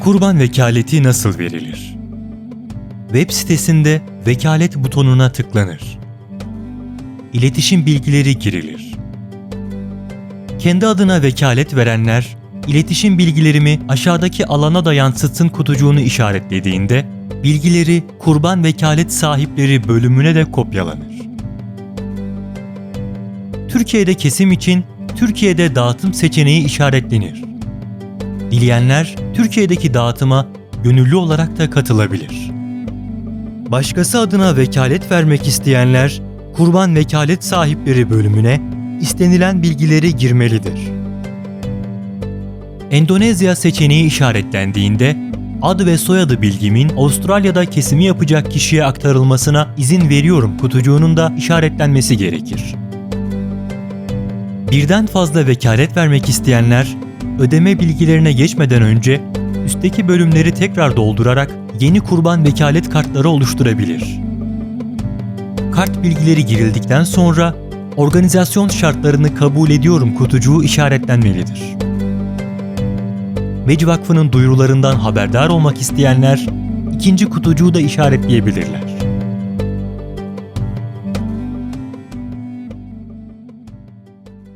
Kurban vekaleti nasıl verilir? Web sitesinde vekalet butonuna tıklanır. İletişim bilgileri girilir. Kendi adına vekalet verenler, iletişim bilgilerimi aşağıdaki alana da yansıtsın kutucuğunu işaretlediğinde, bilgileri kurban vekalet sahipleri bölümüne de kopyalanır. Türkiye'de kesim için Türkiye'de dağıtım seçeneği işaretlenir. Dileyenler Türkiye'deki dağıtıma gönüllü olarak da katılabilir. Başkası adına vekalet vermek isteyenler kurban vekalet sahipleri bölümüne istenilen bilgileri girmelidir. Endonezya seçeneği işaretlendiğinde ad ve soyadı bilgimin Avustralya'da kesimi yapacak kişiye aktarılmasına izin veriyorum kutucuğunun da işaretlenmesi gerekir. Birden fazla vekalet vermek isteyenler ödeme bilgilerine geçmeden önce üstteki bölümleri tekrar doldurarak yeni kurban vekalet kartları oluşturabilir. Kart bilgileri girildikten sonra organizasyon şartlarını kabul ediyorum kutucuğu işaretlenmelidir. Veci Vakfı'nın duyurularından haberdar olmak isteyenler ikinci kutucuğu da işaretleyebilirler.